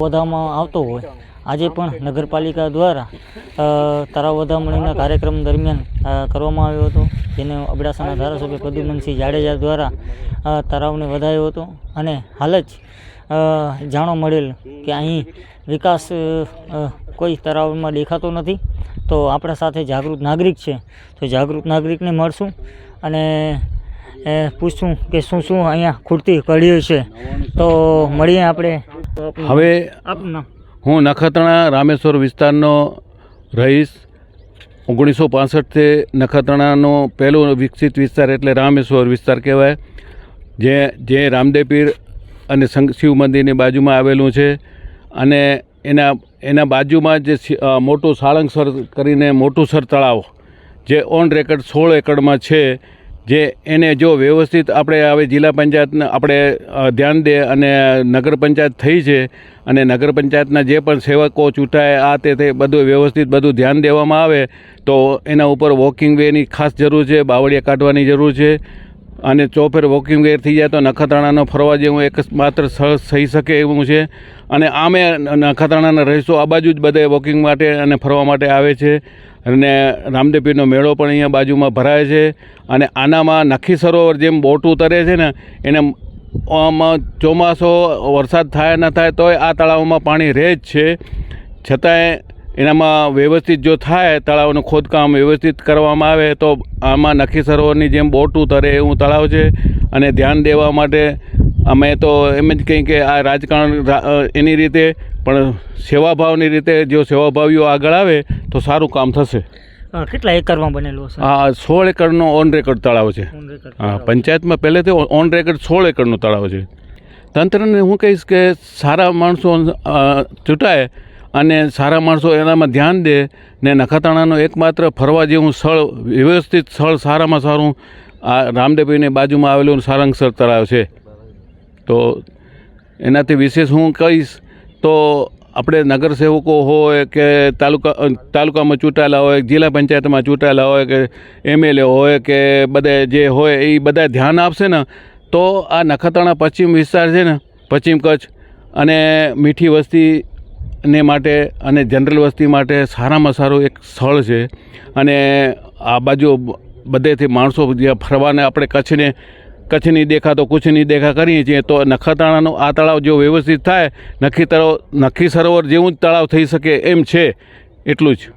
વધામાં આવતો હોય. આજે પણ નગરપાલિકા દ્વારા તારા વધામણીના કાર્યક્રમ દરમિયાન કરવામાં આવ્યો હતો. જેને અબડાસાના ધારાસભ્ય પ્રદ્યુમનસિંહ જાડેજા દ્વારા અ, તળાવને વધાયો હતો. અને હાલ જ જાણો મળેલ કે અહીં વિકાસ કોઈ તળાવમાં દેખાતો નથી. તો આપણા સાથે જાગૃત નાગરિક છે. તો જાગૃત નાગરિકને મળશું અને પૂછશું કે શું શું અહીંયા ખૂટતી કડીઓ છે. તો મળીએ આપણે હવે હું નખત્રાણા રામેશ્વર વિસ્તારનો રહીશ. ઓગણીસો પાસઠથી નખત્રાણાનો પહેલો વિકસિત વિસ્તાર એટલે રામેશ્વર વિસ્તાર કહેવાય. જે જે રામદેપીર અને શિવ મંદિરની બાજુમાં આવેલું છે. અને એના એના બાજુમાં જે મોટું સાળંગસર કરીને મોટું સર તળાવ જે ઓન રેકર્ડ સોળ એકડમાં છે. જે એને જો વ્યવસ્થિત આપણે હવે જિલ્લા પંચાયતને આપણે ધ્યાન દે અને નગર પંચાયત થઈ છે અને નગર પંચાયતના જે પણ સેવકો ચૂંટાય, આ તે તે બધું વ્યવસ્થિત બધું ધ્યાન દેવામાં આવે, તો એના ઉપર વોકિંગ વેની ખાસ જરૂર છે, બાવળિયા કાઢવાની જરૂર છે અને ચોફેર વોકિંગ વેર થઈ જાય તો નખત્રાણાનો ફરવા જેવું એક માત્ર સ્થળ થઈ શકે એવું છે. અને આમે નખત્રાણાના રહીશો આ બાજુ જ બધે વોકિંગ માટે અને ફરવા માટે આવે છે. અને રામદેવપીરનો મેળો પણ અહીંયા બાજુમાં ભરાય છે. અને આનામાં નખી સરોવર જેમ બોટ ઉતરે છે ને, એને આમાં ચોમાસો વરસાદ થાય ન થાય તોય આ તળાવમાં પાણી રહે જ છે. છતાંય એનામાં વ્યવસ્થિત જો થાય તળાવનું ખોદકામ વ્યવસ્થિત કરવામાં આવે તો આમાં નખી સરોવરની જેમ બોટ ઉતરે એવું તળાવ છે. અને ધ્યાન દેવા માટે અમે તો એમ જ કંઈ કે આ રાજકારણ એની રીતે પણ સેવાભાવની રીતે જો સેવાભાવીઓ આગળ આવે તો સારું કામ થશે. કેટલા એકરમાં બનેલું હશે? આ સોળ એકરનો ઓન રેકોર્ડ તળાવ છે. હા પંચાયતમાં પહેલેથી ઓન રેકોર્ડ સોળ એકરનું તળાવ છે. તંત્રને હું કહીશ કે સારા માણસો ચૂંટાય અને સારા માણસો એનામાં ધ્યાન દે ને નખત્રાણાનું એકમાત્ર ફરવા જેવું સ્થળ, વ્યવસ્થિત સ્થળ સારામાં સારું આ રામદેવીની બાજુમાં આવેલું સારંગસર તળાવ છે. તો એનાથી વિશેષ હું કહીશ તો આપણે નગરસેવકો હોય કે તાલુકા તાલુકામાં ચૂંટાયેલા હોય, જિલ્લા પંચાયતમાં ચૂંટાયેલા હોય કે એમએલએ હોય કે બધે જે હોય એ બધા ધ્યાન આપશે ને, તો આ નખત્રાણા પશ્ચિમ વિસ્તાર છે ને, પશ્ચિમ કચ્છ અને મીઠી વસ્તી ને માટે અને જનરલ વસ્તી માટે સારામાં સારું એક સ્થળ છે. અને આ બાજુ બધેથી માણસો જ્યાં ફરવાને આપણે કચ્છને, કચ્છની દેખા તો કુછની દેખા કરીએ છીએ, તો નખત્રાણાનો આ તળાવ જો વ્યવસ્થિત થાય, નખી તળાવ, નખી સરોવર જેવું જ તળાવ થઈ શકે એમ છે. એટલું જ.